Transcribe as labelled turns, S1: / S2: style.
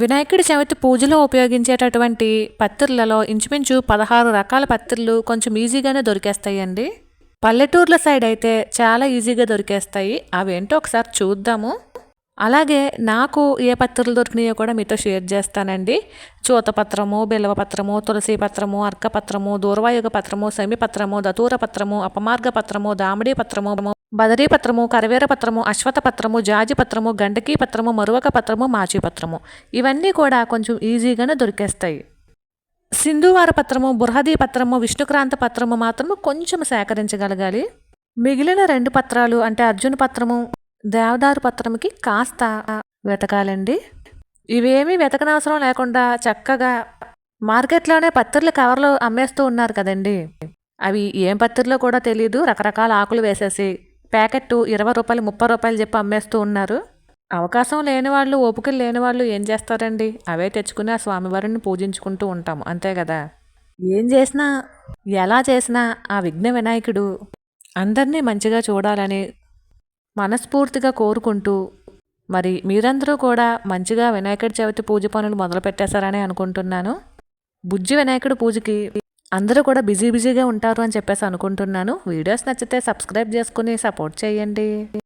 S1: వినాయకుడి చవితి పూజలో ఉపయోగించేటటువంటి పత్తిర్లలో ఇంచుమించు పదహారు రకాల పత్తిర్లు కొంచెం ఈజీగానే దొరికేస్తాయండి. పల్లెటూర్ల సైడ్ అయితే చాలా ఈజీగా దొరికేస్తాయి. అవేంటో ఒకసారి చూద్దాము. అలాగే నాకు ఏ పత్రాలు దొరికినాయో కూడా మీతో షేర్ చేస్తానండి. చూతపత్రము బిల్వపత్రము తులసి పత్రము అర్కపత్రము దూర్వాయుగ పత్రము శమిపత్రము దతూర పత్రము అపమార్గ పత్రము దామిడి పత్రము బదరీ పత్రము కరవేర పత్రము అశ్వత పత్రము జాజి పత్రము గండకీ పత్రము మరువక పత్రము మాచి పత్రము ఇవన్నీ కూడా కొంచెం ఈజీగానే దొరికేస్తాయి. సింధువార పత్రము బృహదీ పత్రము విష్ణుక్రాంత పత్రము మాత్రము కొంచెం సేకరించగలగాలి. మిగిలిన రెండు పత్రాలు అంటే అర్జున పత్రము దేవదారు పత్రంకి కాస్త వెతకాలండి. ఇవేమీ వెతకనవసరం లేకుండా చక్కగా మార్కెట్లోనే పత్రులు కవర్లు అమ్మేస్తూ ఉన్నారు కదండి. అవి ఏం పత్తిర్లో కూడా తెలియదు రకరకాల ఆకులు వేసేసి ప్యాకెట్ ఇరవై రూపాయలు ముప్పై రూపాయలు చెప్పి అమ్మేస్తూ ఉన్నారు. అవకాశం లేని వాళ్ళు ఓపికలు లేని వాళ్ళు ఏం చేస్తారండి? అవే తెచ్చుకుని ఆ స్వామివారిని పూజించుకుంటూ ఉంటాము. అంతే కదా? ఏం చేసినా ఎలా చేసినా ఆ విఘ్న వినాయకుడు అందరినీ మంచిగా చూడాలని మనస్ఫూర్తిగా కోరుకుంటూ మరి మీరందరూ కూడా మంచిగా వినాయకుడి చవితి పూజ పనులు మొదలు పెట్టేశారని అనుకుంటున్నాను. బుజ్జి వినాయకుడి పూజకి అందరూ కూడా బిజీ బిజీగా ఉంటారు అని చెప్పేసి అనుకుంటున్నాను. వీడియోస్ నచ్చితే సబ్స్క్రైబ్ చేసుకుని సపోర్ట్ చేయండి.